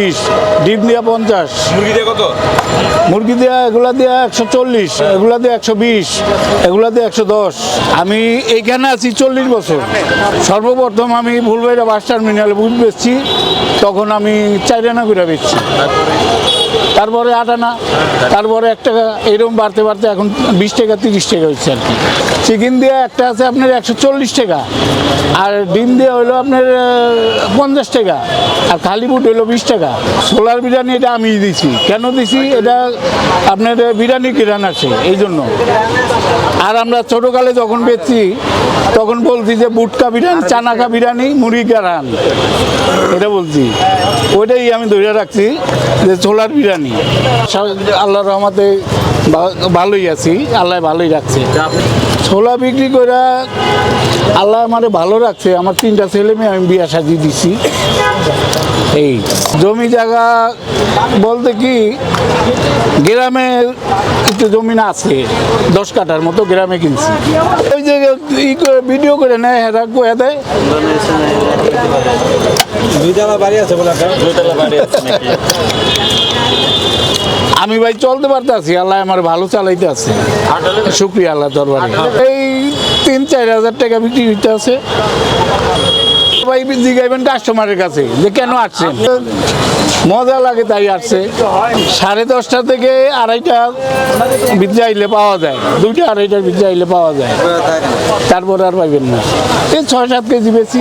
বিশ ডিম দেওয়া পঞ্চাশ। মুরগি দিয়ে কত? মুরগি দেওয়া এগুলা দেওয়া একশো চল্লিশ এগুলা দেওয়া একশো বিশ এগুলা দিয়ে একশো দশ। আমি এইখানে আছি চল্লিশ বছর। সর্বপ্রথম আমি ভুলবাইরা বাস টার্মিনালে বুঝ বেচছি। তখন আমি চার আনা করে বেচছি। তারপরে আট আনা, তারপরে এক টাকা, এরকম বাড়তে বাড়তে এখন বিশ টাকা, তিরিশ টাকা হচ্ছে আর কি। চিকেন দিয়ে একটা আছে আপনার একশো চল্লিশ টাকা, আর ডিম দিয়ে হলো আপনার পঞ্চাশ টাকা, আর খালি বুট হলো বিশ টাকা। সোলার বিরিয়ানি এটা আমি দিছি। কেন দিছি? এটা আপনার বিরিয়ানি কিরান আছে, এই জন্য। আর আমরা ছোটোকালে যখন বেচছি, তখন বলছি যে, বুটকা বিরিয়ানি, চানাকা বিরিয়ানি, মুড়ি কারান। এটা বলছি। ওইটাই আমি ধরে রাখছি যে ছোলার বিরিয়ানি। আল্লাহ রহমতে ভালোই আছি, আল্লাহ ভালোই রাখছে। ছোলা বিক্রি করে আল্লাহ আমার ভালো রাখছে, আমার তিনটা ছেলে মেয়ে আমি বিয়া সাজিয়ে দিছি। এই। জমি জায়গা বলতে কি গ্রামে একটু জমি আছে দশ কাঠার মতো গ্রামে কিনছি। ওই যে ই করে ভিডিও করে নেয় হেরা কয়ে দেয়। দুইতলা বাড়ি আছে বলে দুইতলা বাড়ি আছে নাকি? আমি ভাই চলতে পারতেছি আল্লাহ আমার ভালো চালাইতে আছে। শুক্রিয়া আল্লাহ দরবারে। এই তিন চার হাজার টাকা বিক্রি হইতে আছে ভাই জিগাইবেন কাস্টমারের কাছে, যে কেন আসছেন? মজা লাগে তাই আসছে। সাড়ে দশটা থেকে আড়াইটা বিদ্যা আইলে পাওয়া যায়। দুইটা আড়াইটার বিদ্যা আইলে পাওয়া যায়। তারপরে আর পাইবেন না। এই ছয় সাত কেজি বেশি।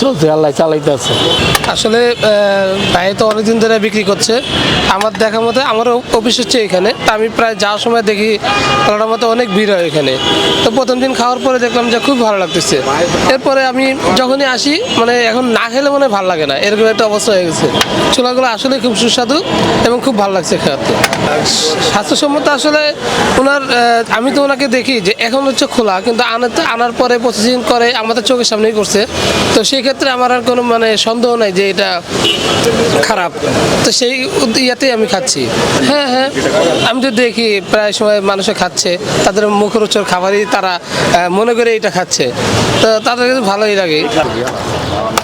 চলছে, আল্লাহ চালাইতে আছে আসলে ভাই তো অনেকদিন ধরে বিক্রি করছে। আমার দেখা মতো আমারও অফিস হচ্ছে এখানে। আমি প্রায় যাওয়ার সময় দেখি খেলাটার মতো অনেক ভিড় হয় এখানে। তো প্রথম দিন খাওয়ার পরে দেখলাম যে খুব ভালো লাগতেছে। এরপরে আমি যখনই আসি মানে এখন না খেলে মনে ভালো লাগে না। এরকম একটা অবস্থা হয়ে গেছে। ছোলাগুলো আসলে খুব সুস্বাদু এবং খুব ভালো লাগছে খেতে। স্বাস্থ্যসম্মত আসলে ওনার আমি তো ওনাকে দেখি যে এখন হচ্ছে খোলা, কিন্তু আনাতে আনার পরে প্রসেসিং করে, আমাদের চোখের সামনেই করছে। তো সেই ক্ষেত্রে আমার আর কোনো মানে সন্দেহ নাই যে এটা খারাপ। তো সেই ইয়াতেই আমি খাচ্ছি। হ্যাঁ হ্যাঁ আমি তো দেখি প্রায় সময় মানুষে খাচ্ছে, তাদের মুখরোচর খাবারই তারা মনে করে এটা খাচ্ছে। তো তাদের কাছে ভালোই লাগে। Thank you.